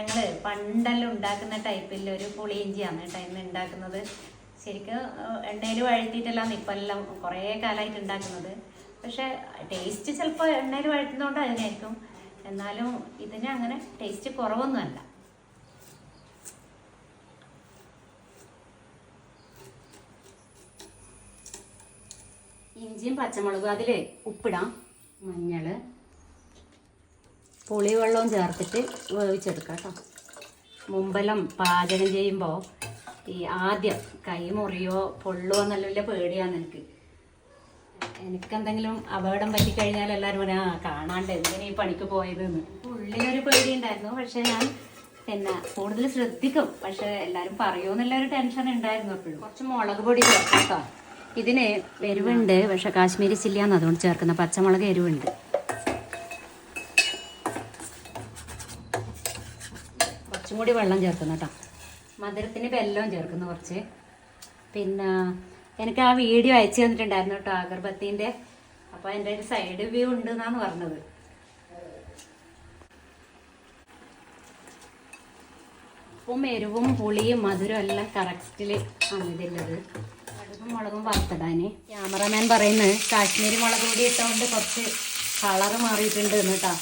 ഞങ്ങൾ പണ്ടെല്ലാം ഉണ്ടാക്കുന്ന ടൈപ്പിൽ ഒരു പുളിയിഞ്ചിയാണ് കേട്ടോ ഇന്ന് ഉണ്ടാക്കുന്നത്. ശരിക്കും എണ്ണയിൽ വഴറ്റിയിട്ടെല്ലാം ഇപ്പം എല്ലാം കുറേ കാലമായിട്ട് ഉണ്ടാക്കുന്നത്. പക്ഷെ ടേസ്റ്റ് ചിലപ്പോൾ എണ്ണയിൽ വഴറ്റുന്നതുകൊണ്ട് അതിനായിരിക്കും. എന്നാലും ഇതിന് അങ്ങനെ ടേസ്റ്റ് കുറവൊന്നുമല്ല ഇഞ്ചിയും പച്ചമുളകും അതിൽ ഉപ്പിടാം. മഞ്ഞൾ പുളിവെള്ളവും ചേർത്തിട്ട് വേവിച്ചെടുക്കാം കേട്ടോ. മുമ്പെല്ലാം പാചകം ചെയ്യുമ്പോൾ ഈ ആദ്യം കൈ മുറിയോ നല്ല വലിയ പേടിയാണ് എനിക്ക്. എനിക്കെന്തെങ്കിലും അപകടം പറ്റിക്കഴിഞ്ഞാൽ എല്ലാവരും പറയാം ആ കാണാണ്ട് എന്തിനാ ഈ പണിക്ക് പോയതെന്ന്. ഉള്ളിലൊരു പേടി ഉണ്ടായിരുന്നു പക്ഷേ ഞാൻ പിന്നെ കൂടുതൽ ശ്രദ്ധിക്കും. പക്ഷെ എല്ലാവരും പറയുമെന്നുള്ളൊരു ടെൻഷൻ ഉണ്ടായിരുന്നു അപ്പോഴും കുറച്ച് മുളക് പൊടി ചേർക്കാം ഇതിന് എരിവുണ്ട്. പക്ഷെ കാശ്മീരി ചില്ലിയാന്ന് അതുകൊണ്ട് ചേർക്കുന്ന പച്ചമുളക് എരിവുണ്ട്. കുറച്ചും കൂടി വെള്ളം ചേർക്കുന്നു കേട്ടോ. മധുരത്തിന് വെല്ലവും ചേർക്കുന്നു കുറച്ച്. പിന്നെ എനിക്ക് ആ വീഡിയോ അയച്ചു തന്നിട്ടുണ്ടായിരുന്നു കേട്ടോ അഗർബത്തിന്റെ. അപ്പോൾ എന്റെ ഒരു സൈഡ് വ്യൂ ഉണ്ട് എന്നാണ് പറഞ്ഞത്. ഉപ്പും എരിവും പുളിയും മധുരം എല്ലാം കറക്റ്റിൽ ആണ് കടുകും മുളകും വറുത്തിടാൻ ക്യാമറമാൻ പറയുന്നത് കാശ്മീരി മുളക് പൊടി ഇട്ടുകൊണ്ട് കുറച്ച് കളറ് മാറിയിട്ടുണ്ട് കേട്ടോ.